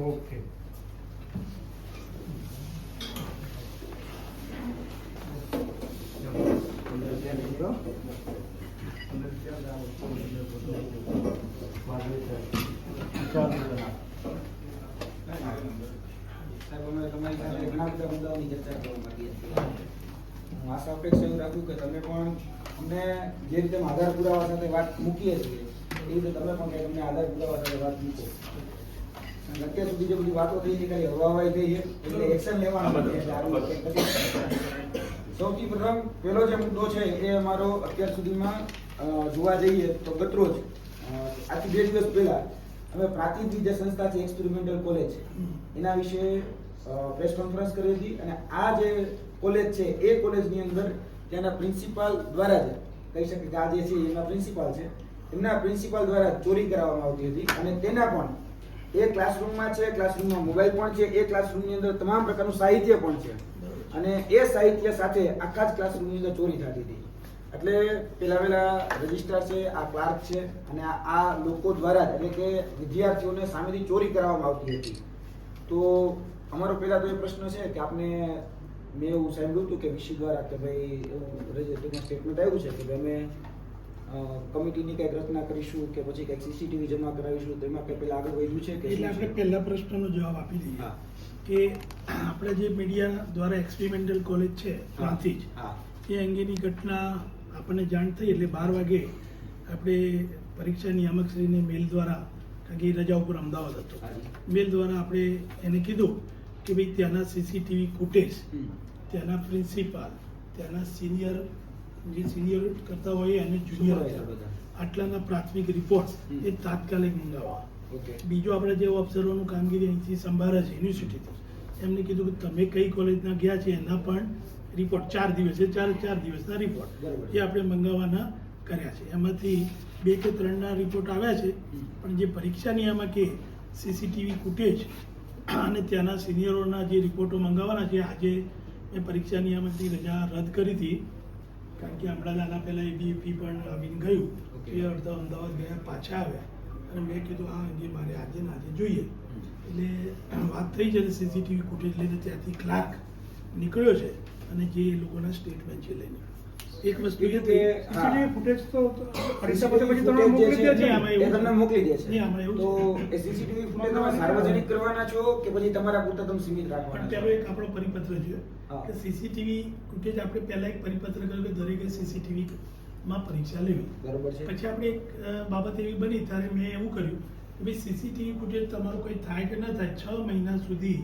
Okay સાહેબ અમે તમારી સાથે ઘણા બધા મુદ્દાઓની ચર્ચા કરવા માંગીએ છીએ આશા અપેક્ષા એવું રાખું કે તમે પણ અમને જે રીતે આધાર પુરાવા સાથે વાત મૂકીએ છીએ, એ રીતે તમે પણ કંઈક અમને આધાર પુરાવા સાથે વાત મૂકો અત્યાર સુધી જે બધી વાતો થઈ છે, ખાલી હવાવાઈ થઈ છે, એટલે એક્શન લેવાનું. સૌથી પ્રથમ, પહેલો જે મુદ્દો છે, એ અમારો અત્યાર સુધીમાં જોવા જઈએ તો ગતરોજ આથી બે દિવસ પહેલા, અમે પ્રાતિજની જે સંસ્થા છે એક્સપેરિમેન્ટલ કોલેજ એના વિશે પ્રેસ કોન્ફરન્સ કરી હતી, અને આ જે કોલેજ છે, એ કોલેજની અંદર ત્યાંના પ્રિન્સિપાલ દ્વારા જ, કહી શકે કે આ જે છે એમના પ્રિન્સિપાલ છે, એમના પ્રિન્સિપાલ દ્વારા ચોરી કરાવવામાં આવતી હતી અને તેના પણ, એ ક્લાસરૂમમાં છે, ક્લાસરૂમમાં મોબાઈલ પણ છે, એ ક્લાસરૂમની અંદર તમામ પ્રકારનું સાહિત્ય પણ છે. અને એ સાહિત્ય સાથે આખા જ ક્લાસરૂમની અંદર ચોરી થતી હતી. એટલે પેલા પેલા રજિસ્ટ્રાર છે, આ ક્લાર્ક છે અને આ- લોકો દ્વારા એટલે કે વિદ્યાર્થીઓને સામેથી ચોરી કરાવવામાં આવતી હતી. તો અમારો પહેલા તો એ પ્રશ્ન છે કે આપને મેં એવું સાંભળ્યું હતું કે વિશી દ્વારા કે ભાઈ એવું રજિસ્ટરમાં સ્ટેટમેન્ટ આવ્યું છે કે ભાઈ અમે કમિટીની કંઈક રચના કરીશું કે પછી કંઈક સીસીટીવી જમા કરાવીશું તેમાં કંઈ પહેલાં આગળ વધ્યું છે કે એટલે આપણે? પહેલા પ્રશ્નનો જવાબ આપી દઈએ કે આપણે જે મીડિયા દ્વારા એક્સપેરિમેન્ટલ કોલેજ છે ત્યાંથી જ એ અંગેની ઘટના આપણને જાણ થઈ એટલે બાર વાગે આપણે પરીક્ષા નિયામકશ્રીને મેલ દ્વારા કારણ કે એ રજા ઉપર અમદાવાદ હતો. મેલ દ્વારા આપણે એને કીધું કે ભાઈ ત્યાંના સીસીટીવી ફૂટેજ ત્યાંના પ્રિન્સિપાલ ત્યાંના સિનિયર જે સિનિયર કરતા હોય અને જુનિયર આટલાના પ્રાથમિક રિપોર્ટ એ તાત્કાલિક મંગાવવા. બીજું આપણે જે ઓબ્ઝર્વરનું કામગીરી અહીંથી સંભાળે છે યુનિવર્સિટીથી એમને કીધું કે તમે કઈ કોલેજના ગયા છે એના પણ રિપોર્ટ ચાર દિવસે ચાર ચાર દિવસના રિપોર્ટ એ આપણે મંગાવવાના કર્યા છે. એમાંથી બે કે ત્રણના રિપોર્ટ આવ્યા છે પણ જે પરીક્ષાની આમાં કે સીસીટીવી ફૂટેજ અને ત્યાંના સિનિયરોના જે રિપોર્ટો મંગાવવાના છે આજે મેં પરીક્ષા નિયામકની રજા રદ કરી હતી. કારણ કે હમણાં આના પહેલાં એબીએપી પણ આવીને ગયું. એ અડધા અમદાવાદ ગયા પાછા આવ્યા. અને મેં કીધું આ અંગે મારે આજે ને આજે જોઈએ. એટલે વાત થઈ છે સીસીટીવી ફૂટેજ લઈને ત્યાંથી ક્લાર્ક નીકળ્યો છે અને જે એ લોકોના સ્ટેટમેન્ટ છે લઈને. એક વસ્તુ છે થઈ ફૂટેજ તો પરીક્ષા પછી પછી તમે મોકલી દે છે એ તમને મોકલી દે છે. તો એ સીસીટીવી ફૂટેજ તમે સાર્વજનિક કરવાના છો કે પછી તમારા પૂરતા તમે સીમિત રાખવાના પેલો એક આપણો પરિપત્ર છે કે સીસીટીવી ફૂટેજ આપણે પહેલા એક પરિપત્ર કર્યો કે દરેકે સીસીટીવી માં પરીક્ષા લેવી. બરોબર છે. પછી આપણે એક બાબત એવી બની ત્યારે મેં એવું કર્યું કે ભાઈ સીસીટીવી ફૂટેજ તમારું કોઈ થાય કે ન થાય છ મહિના સુધી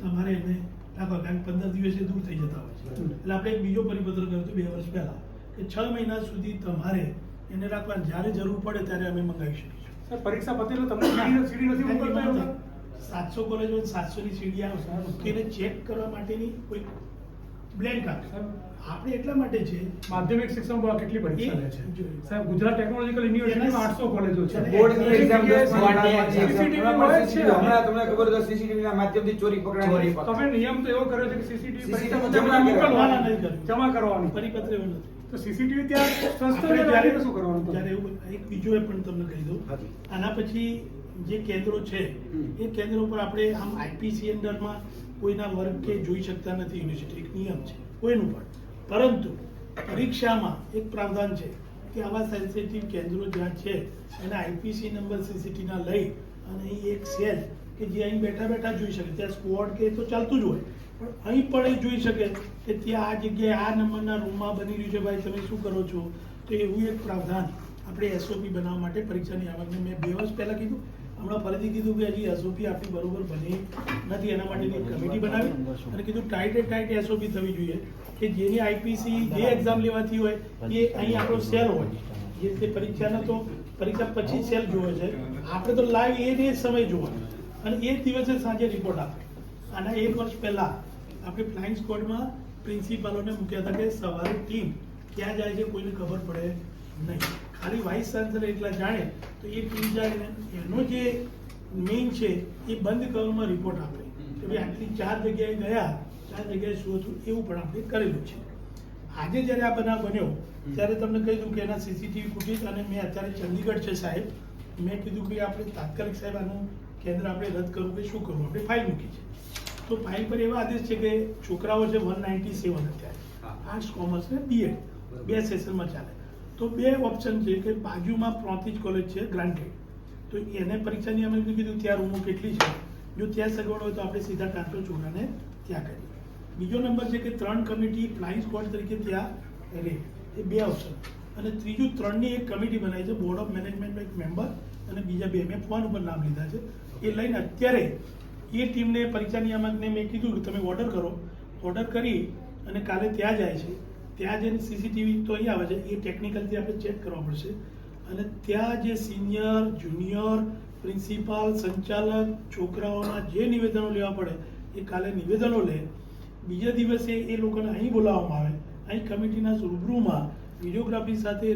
તમારે એને રાખો કારણ પંદર દિવસે દૂર થઈ જતા હોય છે. એટલે આપણે એક બીજો પરિપત્ર કર્યો હતો બે વર્ષ પહેલા કે છ મહિના સુધી તમારે એને રાખવા જ્યારે જરૂર પડે ત્યારે અમે મંગાવી શકીશું સર પરીક્ષા પતી તમને સીડી નથી મોકલતા? સાતસો કોલેજો સાતસોની સીડી આવશે એને ચેક કરવા માટેની કોઈ બ્લેન્ક આપે. આપણે એટલા માટે છે. માધ્યમિક શિક્ષણ બોર્ડ કેટલી પરીક્ષા લે છે? સાહેબ ગુજરાત ટેકનોલોજીકલ યુનિવર્સિટીમાં આઠસો કોલેજો છે. બોર્ડની એક્ઝામ. હમણાં તમને ખબર છે સીસીટીવી ના માધ્યમથી ચોરી પકડાઈ તમે નિયમ તો એવો કર્યો છે કે સીસીટીવી પરીક્ષા જમા કરવાના નહીં જમા કરવાની. પરિપત્ર એવો નથી. તો સીસીટીવી ત્યાં સંસ્થા શું કરવાનું એવું એક બીજું એ પણ તમને કહી દઉં. આના પછી જે કેન્દ્રો છે એ કેન્દ્રો પર આપણે આમ આઈપીસી અંડરમાં કોઈના વર્ગ કે જોઈ શકતા નથી. યુનિવર્સિટી એક નિયમ છે. કોઈનું પણ. પરંતુ પરીક્ષામાં એક પ્રાવધાન છે કે આવા સેન્સિટિવ કેન્દ્રો જ્યાં છે, એના આઈપીસી નંબર સીસીટીના લઈ અને એક સેલ કે જે અહીં બેઠા બેઠા જોઈ શકે. ત્યાં સ્ક્વોડ કે તો ચાલતું જ હોય. પણ અહીં પણ એ જોઈ શકે કે ત્યાં આ જગ્યાએ આ નંબરના રૂમમાં બની રહ્યું છે. ભાઈ, તમે શું કરો છો? તો એવું એક પ્રાવધાન આપણે એસઓપી બનાવવા માટે પરીક્ષાની આવકને મેં બે વર્ષ પહેલાં કીધું. હમણાં ફરીથી કીધું કે હજી એસઓપી આપણી બરોબર બની નથી. એના માટેની કમિટી બનાવી અને કીધું ટાઈટે ટાઈટ એસઓપી થવી જોઈએ. કે જેની આઈપીસી જે એક્ઝામ લેવાથી હોય, એ અહીં આપણો સેલ હોય. જે તે પરીક્ષાનો તો પરીક્ષા પછી સેલ જોવે છે. આપણે તો લાઈવ એ જ સમય જોવાનો અને એ દિવસે સાંજે રિપોર્ટ આપે. અને એક વર્ષ પહેલાં આપણે ફ્લાઇંગ સ્કોડમાં પ્રિન્સિપાલોને મૂક્યા હતા કે સવારે ટીમ ક્યાં જાય છે કોઈને ખબર પડે નહીં. ખાલી વાઇસ ચાન્સલર એટલા જાણે તો એ ટીમ જાય એનો જે મેઇન છે એ બંધ કવરમાં રિપોર્ટ આપે. કે ભાઈ આટલી ચાર જગ્યાએ ગયા કયા જગ્યાએ શું હતું એવું પણ આપણે કરેલું છે. આજે જ્યારે આ બનાવ બન્યો ત્યારે તમને કહી દઉં કે એના સીસીટીવી ફૂટેજ અને મેં અત્યારે ચંદીગઢ છે સાહેબ મેં કીધું કે આપણે તાત્કાલિક સાહેબ આનું કેન્દ્ર આપણે રદ કરવું કે શું કરવું? આપણે ફાઇલ મૂકી છે. તો ફાઇલ પર એવા આદેશ છે કે છોકરાઓ છે વન નાઇન્ટી સેવન અત્યારે. આર્ટ્સ કોમર્સ ને બીએડ બે સેશનમાં ચાલે. તો બે ઓપ્શન છે કે બાજુમાં પ્રોતિજ કોલેજ છે ગ્રાન્ટેડ તો એને પરીક્ષાની અમે કીધું ત્યાં રૂમો કેટલી છે? જો ત્યાં સગવડ હોય તો આપણે સીધા ટ્રાન્સફર છોકરાને ત્યાં કરીએ. બીજો નંબર છે કે ત્રણ કમિટી ફ્લાઇંગ સ્કોડ તરીકે ત્યાં રહે. એ બે ઓપ્શન અને ત્રીજું, ત્રણની એક કમિટી બનાવી છે બોર્ડ ઓફ મેનેજમેન્ટનો એક મેમ્બર અને બીજા બે. મેં ફોન ઉપર નામ લીધા છે. એ લઈને અત્યારે એ ટીમને પરીક્ષા નિયામકને મેં કીધું કે તમે ઓર્ડર કરો. ઓર્ડર કરી અને કાલે ત્યાં જાય છે. ત્યાં જઈને સીસીટીવી તો અહીં આવે છે. એ ટેકનિકલથી આપણે ચેક કરવા પડશે. અને ત્યાં જે સિનિયર જુનિયર પ્રિન્સિપાલ સંચાલક, છોકરાઓના જે નિવેદનો લેવા પડે, એ કાલે નિવેદનો લે. બીજા દિવસે એ લોકોને અહીં બોલાવવામાં આવે. અહીં કમિટીના રૂબરૂમાં વિડીયોગ્રાફી સાથે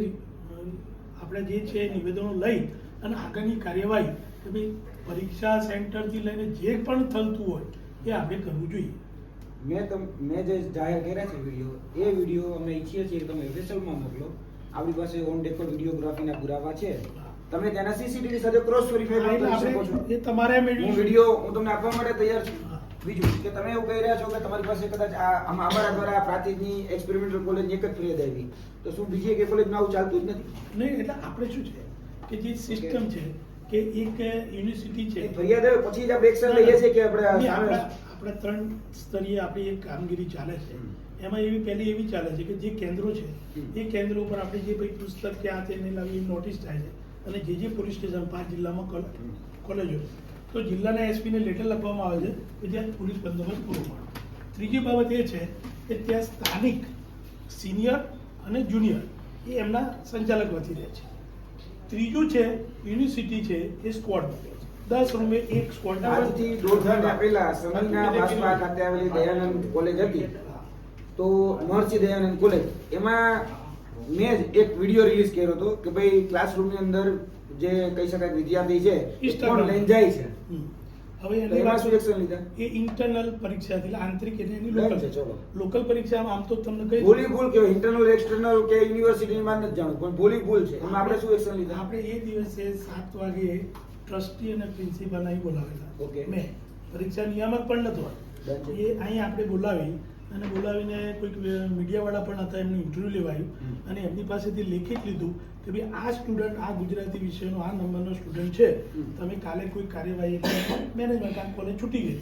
આપણે જે છે નિવેદનો લઈ અને આગળની કાર્યવાહી કે ભાઈ પરીક્ષા સેન્ટરથી લઈને જે પણ થતું હોય એ આપણે કરવું જોઈએ. મેં તમ મેં જે જાહેર કર્યા છે વીડિયો એ વીડિયો અમે ઈચ્છીએ છીએ કે તમે ઓફિશિયલમાં મોકલો. આપણી પાસે ઓન રેકોર્ડ વિડીયોગ્રાફીના પુરાવા છે. તમે તેના સીસીટીવી સાથે ક્રોસ વેરીફાઈ કરી શકો છો. એ તમારે હું વીડિયો હું તમને આપવા માટે તૈયાર છું. બીજું કે તમે એવું કહી રહ્યા છો કે તમારી પાસે કદાચ આ અમારા દ્વારા પ્રાતિજની એક્સપેરિમેન્ટલ કોલેજ એક જ ફરિયાદ આવી. તો શું બીજી એક કોલેજમાં આવું ચાલતું જ નથી? નહીં એટલે આપણે શું છે કે જે સિસ્ટમ છે કે એક યુનિવર્સિટી છે. ફરિયાદ આવે પછી જ આપણે એક્શન લઈએ છીએ કે આપણે આપણા ત્રણ સ્તરીય આપણી એક કામગીરી ચાલે છે. એમાં એવી પહેલી એવી ચાલે છે કે જે કેન્દ્રો છે એ કેન્દ્રો ઉપર આપણે જે ભાઈ પુસ્તક ક્યાં તેને લાવી નોટિસ થાય છે. અને જે જે પોલીસ સ્ટેશન પાંચ જિલ્લામાં કોલેજો છે. તો જિલ્લાના એસપીને લેટર લખવામાં આવે છે કે જ્યાં પોલીસ બંદોબસ્ત પૂરો પાડો. ત્રીજી બાબત એ છે કે ત્યાં સ્થાનિક સિનિયર અને જુનિયર એ એમના સંચાલક વધી રહે છે. ત્રીજું છે યુનિવર્સિટી છે એ મૂકે છે. દસ રૂમે એક સ્ક્વોડ આજથી દોઢ મહિના પહેલા બાસપા ખાતે આવેલી દયાનંદ કોલેજ હતી. તો મહર્ષિ દયાનંદ કોલેજ. એમાં મેં જ એક વીડિયો રિલીઝ કર્યો હતો કે ભાઈ ક્લાસરૂમની અંદર જે કહી શકાય વિદ્યાર્થી છે પણ. લઈને જાય છે. હવે એની એમાં શું એક્શન લીધા? એ ઇન્ટરનલ પરીક્ષા એટલે આંતરિક એટલે એની લોકલ છે, ચલો. લોકલ પરીક્ષામાં આમ તો તમને કઈ ભૂલી ભૂલ કે ઇન્ટરનલ એક્સટર્નલ કે યુનિવર્સિટી માં નથી જાણવું પણ ભૂલી ભૂલ છે. એમાં આપણે શું એક્શન લીધા? આપણે એ દિવસે સાત વાગે ટ્રસ્ટી અને પ્રિન્સિપાલ અહીં બોલાવેલા. ઓકે મેં. પરીક્ષા નિયામક પણ નતો. એ અહીં આપણે બોલાવી. અને બોલાવીને કોઈક મીડિયાવાળા પણ હતા એમનું ઇન્ટરવ્યુ લેવાયું. અને એમની પાસેથી લેખિત લીધું કે ભાઈ આ સ્ટુડન્ટ આ ગુજરાતી વિષયનો આ નંબરનો સ્ટુડન્ટ છે. તમે કાલે કોઈ કાર્યવાહી મેનેજમેન્ટ આ કોલેજ છૂટી ગઈ.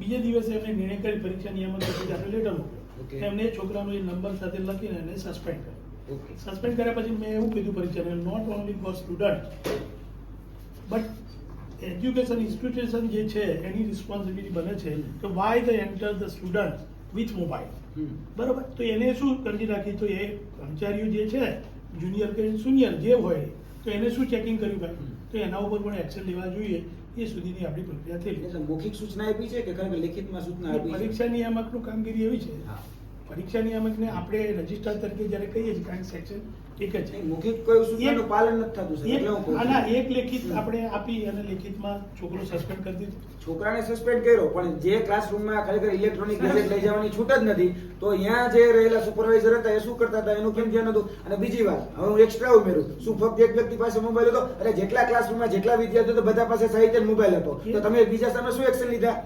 બીજા દિવસે એમને નિર્ણય કરી પરીક્ષા નિયમન પછી આપણે લેટર મોકલ્યો. એમને છોકરાનો એ નંબર સાથે લખીને એને સસ્પેન્ડ કર્યો. સસ્પેન્ડ કર્યા પછી મેં એવું કીધું પરીક્ષાને not only for student but education institution જે છે એની રિસ્પોન્સિબિલિટી બને છે કે why the enter the student with mobile બરાબર? તો એને શું કરી રાખી તો એ કર્મચારીઓ જે છે જુનિયર કે સુનિયર જે હોય તો એને શું ચેકિંગ કર્યું ભાઈ? તો એના ઉપર પણ એક્શન લેવા જોઈએ એ સુધીની આપણી પ્રક્રિયા થઈ એટલે મૌખિક સૂચના આપી છે કે ખરેખર લેખિતમાં સૂચના આપી પરીક્ષા નિયામકનું કામગીરી એવી છે. પરીક્ષા નિયામકને આપણે રજિસ્ટ્રાર તરીકે જ્યારે કહીએ છીએ કારણ સેક્શન એક જ. મૌખિક કોઈ સૂચનાનું પાલન નથી થતું સર એટલે હું કહું. આના એક લેખિત આપણે આપી અને લેખિતમાં છોકરો સસ્પેન્ડ કરી દીધો. છોકરાને સસ્પેન્ડ કર્યો પણ જે ક્લાસરૂમમાં ખરેખર ઇલેક્ટ્રોનિક ગેજેટ લઈ જવાની છૂટ જ નથી તો અહીંયા જે રહેલા સુપરવાઇઝર હતા એ શું કરતા હતા? એનું કેમ ધ્યાન હતું અને બીજી વાત હવે હું એક્સ્ટ્રા ઉમેરું. શું ફક્ત એક વ્યક્તિ પાસે મોબાઈલ હતો? અરે જેટલા ક્લાસરૂમમાં જેટલા વિદ્યાર્થીઓ તો બધા પાસે સાહિત્ય મોબાઈલ હતો. તો તમે બીજા સામે શું એક્શન લીધા?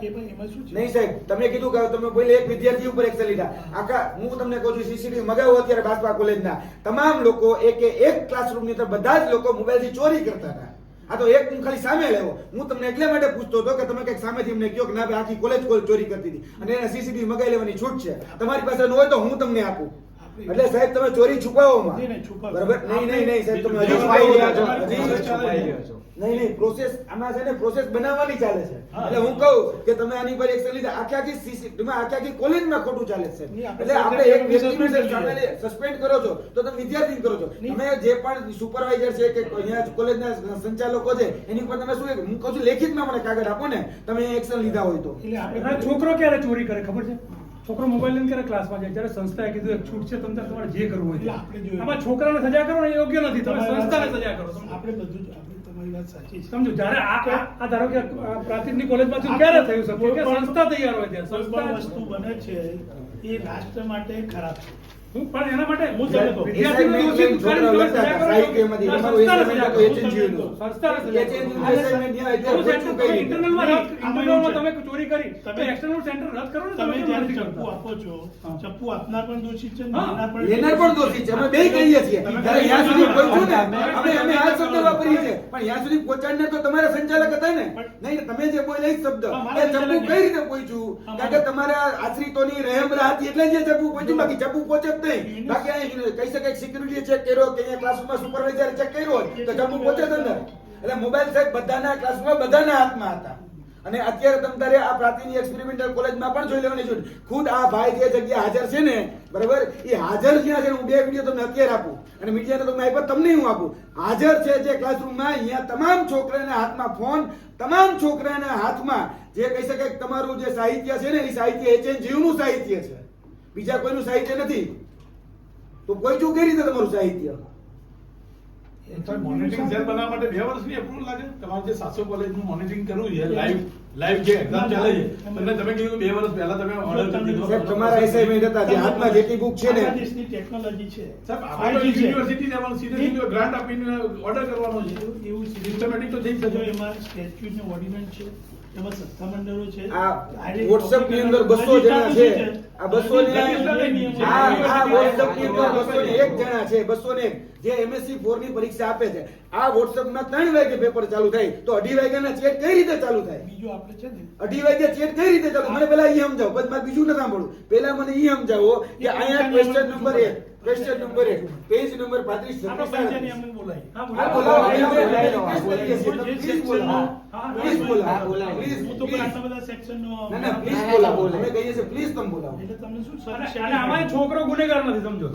નહીં સાહેબ તમે કીધું કે તમે બોલે એક વિદ્યાર્થી ઉપર એક્શન લીધા. આખા હું તમને કહું છું સીસીટીવી મગાવો અત્યારે ભાજપા કોલેજના તમામ લોકો એકે એક એક ક્લાસરૂમની અંદર બધા જ લોકો મોબાઈલથી ચોરી કરતા હતા. આ તો એક હું ખાલી સામે લેવો હું તમને એટલે માટે પૂછતો હતો કે તમે કંઈક સામેથી અમને કહો કે ના ભાઈ, આખી કોલેજ કોલ ચોરી કરતી હતી. અને એને સીસીટીવી મગાવી લેવાની છૂટ છે. તમારી પાસે ન હોય તો હું તમને આપું. એટલે સાહેબ તમે ચોરી છુપાવો. બરાબર? નહીં નહીં નહીં સાહેબ તમે હજી છુપાઈ રહ્યા છો. હજી છુપાઈ રહ્યા છો. નહીં નહીં પ્રોસેસ આમાં છે ને પ્રોસેસ બનાવવાની ચાલે છે. એટલે હું કહું કે તમે આની પર એક્શન લીધા. આખી આખી સીસી તમે આખી આખી કોલેજમાં ખોટું ચાલે છે એટલે આપણે એક વ્યક્તિને સસ્પેન્ડ કરો છો તો તમે વિદ્યાર્થી કરો છો. તમે જે પણ સુપરવાઇઝર છે કે અહીંયા કોલેજના સંચાલકો છે એની ઉપર તમે શું હું કહું છું લેખિતમાં મને કાગળ આપો ને તમે એક્શન લીધા હોય તો. એટલે છોકરો ક્યારે ચોરી કરે ખબર છે? છોકરો મોબાઈલ લઈને ક્યારે ક્લાસમાં જાય? જ્યારે સંસ્થાએ કીધું એક છૂટ છે તમે તમારે જે કરવું હોય આપણે આમાં છોકરાને સજા કરો ને યોગ્ય નથી. તમે સંસ્થાને સજા કરો. આપણે બધું આપણે તમારી વાત સાચી છે. સમજો. જ્યારે આ ધારો કે પ્રાથમિક પ્રાથમિકની કોલેજમાંથી ક્યારે થયું કે સંસ્થા તૈયાર હોય ત્યાં સંસ્થા વસ્તુ બને છે એ રાષ્ટ્ર માટે ખરાબ છે. પણ એના માટે હું વિદ્યાર્થીનો દોષિત તમે. ઇન્ટરનલમાં ઇન્ટરનલમાં તમે ચોરી કરી તો એક્સટર્નલ સેન્ટર રદ કરો ને તમે જ્યારે ચપ્પુ આપો છો ચપ્પુ આપનાર પણ દોષિત છે લેનાર પણ લેનાર પણ દોષી છે. અમે બે કહીએ છીએ. તમે ત્યારે સુધી પહોંચ્યું ને અમે અમે આ શબ્દ વાપરીએ છીએ. પણ ત્યાં સુધી પહોંચાડનાર તો તમારા સંચાલક હતા ને. નહીં તમે જે કોઈ એ શબ્દ. એ ચપ્પુ કઈ રીતે પહોંચ્યું? કારણ કે તમારા આશ્રિતોની રહેમ રાહત એટલે જે ચપ્પુ પહોંચ્યું બાકી ચપ્પુ પહોંચે જ નહીં. બાકી અહીં કહી શકાય સિક્યુરિટી ચેક કર્યો કે અહીંયા ક્લાસરૂમમાં સુપરવાઇઝર ચેક કર્યો હોય તો જમ્મુ જ અંદર એટલે મોબાઈલ સાહેબ બધાના ક્લાસમાં બધાના હાથમાં હતા. અને અત્યારે તમે તારે આ પ્રાચીન એક્સપેરિમેન્ટલ કોલેજમાં પણ જોઈ લેવાની જરૂર ખુદ આ ભાઈ જે જગ્યા હાજર છે ને બરાબર? એ હાજર જ્યાં છે હું બે વીડિયો તમને અત્યારે આપું. અને મીડિયાને તમે આપ્યા તમને હું આપું. હાજર છે જે ક્લાસરૂમમાં અહીંયા તમામ છોકરાના હાથમાં ફોન તમામ છોકરાના હાથમાં જે કહી શકાય તમારું જે સાહિત્ય છે ને એ સાહિત્ય એચએનનું સાહિત્ય છે. બીજા કોઈનું સાહિત્ય નથી. તો કોઈ કઈ રીતે તમારું સાહિત્ય? મોનિટરિંગ સેલ બનાવવા માટે બે વર્ષની અપ્રુવલ લાગે. તમારે જે કોલેજનું મોનિટરિંગ કરવું છે લાઈવ લાઈવ જે એક્ઝામ ચાલે છે તમને તમે કીધું બે વર્ષ પહેલા તમે ઓર્ડર દીધો. સાહેબ, તમારા assignment હતા જે હાથમાં જેટલી book છે ને. દેશની ટેકનોલોજી છે. સાહેબ આપણે તો 5G છે. યુનિવર્સિટી લેવલ સીધે ગ્રાન્ટ આપીને ઓર્ડર કરવાનો છે. એવું- સિસ્ટમેટિક તો થઈ જ શકે એમાં ને ઓર્ડિનન્સ છે એમાં સત્તામંડળો છે આ WhatsApp ની અંદર public 200 જણા છે. આ 200 ને. આ ની અંદર 201 જણા છે 201 જે એમએસસી ફોરની પરીક્ષા આપે છે આ WhatsApp માં 3 વાગે પેપર ચાલુ થાય તો અઢી વાગ્યાના ચેટ કઈ રીતે ચાલુ થાય બીજું આપણે છે ને અઢી વાગે ચેટ કઈ રીતે ચાલુ મને પેલા ઈ સમજાવો પછી મારે બીજું ન સાંભળવું પેલા મને ઈ સમજાવો કે અહીંયા ક્વેશ્ચન નંબર એક ક્વેશ્ચન નંબર એક પેજ નંબર 35 આપણે પંચાયતની અમને બોલાવી હા, હા, બોલાવો. બોલાવો. બોલાવો. Please બોલાવો. Please, હું તો પણ please. આટલા બધા સેક્શનનો ના ના પ્લીઝ બોલાવો અમે કહીએ છીએ પ્લીઝ તમે બોલાવો એટલે તમને શું સર અને છોકરો ગુનેગાર નથી સમજો.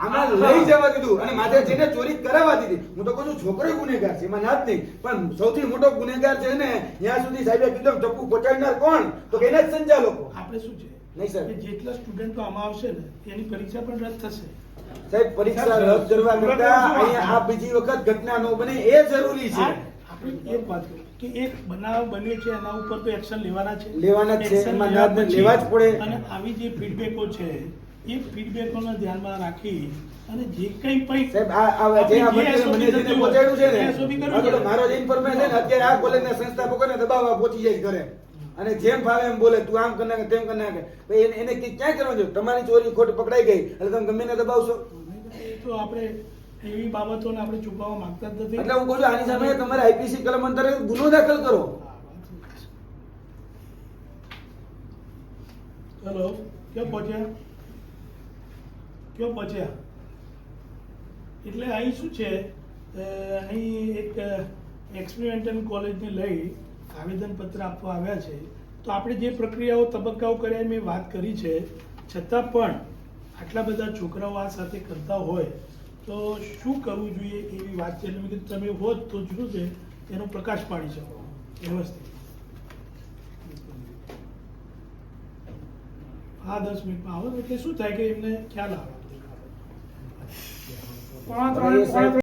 આમાં લઈ જવા દીધું અને માથે જઈને ચોરી કરાવવા દીધી હું તો કહું છું છોકરો ગુનેગાર છે એમાં ના નહીં. પણ સૌથી મોટો ગુનેગાર છે ને ત્યાં સુધી સાહેબે કીધું ચપ્પુ પહોંચાડનાર કોણ? તો એને જ સંજા લોકો. આપણે શું છે? નહીં સાહેબ. જેટલા સ્ટુડન્ટો આમાં આવશે ને એની પરીક્ષા પણ રદ થશે. સાહેબ પરીક્ષા રદ કરવા કરતા અહીંયા આ બીજી વખત ઘટના ન બને એ જરૂરી છે. આપણે એક વાત કે એક બનાવ બન્યો છે એના ઉપર તો એક્શન લેવાના છે. લેવાના છે. એમાં લેવા જ પડે. અને આવી જે ફીડબેકો છે એ ફીડબેકોને ધ્યાનમાં રાખી અને જે કંઈ પણ સાહેબ આ આ જે આ મને જેને પહોંચાડ્યું છે ને. મારો જે ઇન્ફોર્મેશન અત્યારે આ કોલેજના સંસ્થાપકોને દબાવવા પહોંચી જાય ઘરે. અને જેમ ફાવે એમ બોલે તું આમ કરી નાખે તેમ કરી નાખે. એને એને ક્યાં કરવાનું છે? તમારી ચોરી ખોટ પકડાઈ ગઈ એટલે તમે ગમે ને દબાવશો. તો આપણે એવી બાબતોને આપણે છુપાવવા માંગતા જ નથી. એટલે હું કહું છું આની સામે તમારે આઈપીસી કલમ અંતર્ગત ગુનો દાખલ કરો. ચલો ક્યાં પહોંચ્યા? ક્યાં બચ્યા એટલે અહીં શું છે? અહીં એક એક્સપેરિમેન્ટલ કોલેજને લઈ આવેદનપત્ર આપવા આવ્યા છે. તો આપણે જે પ્રક્રિયાઓ તબક્કાઓ કર્યા મેં વાત કરી છે. છતાં પણ આટલા બધા છોકરાઓ આ સાથે કરતા હોય, તો શું કરવું જોઈએ એવી વાત છે? એટલે તમે હોત તો શું છે. એનો પ્રકાશ પાડી શકો. વ્યવસ્થિત હા, દસ મિનિટમાં આવો. એટલે શું થાય કે એમને ખ્યાલ આવે? પોણા ત્રણે- પોણા ત્રણે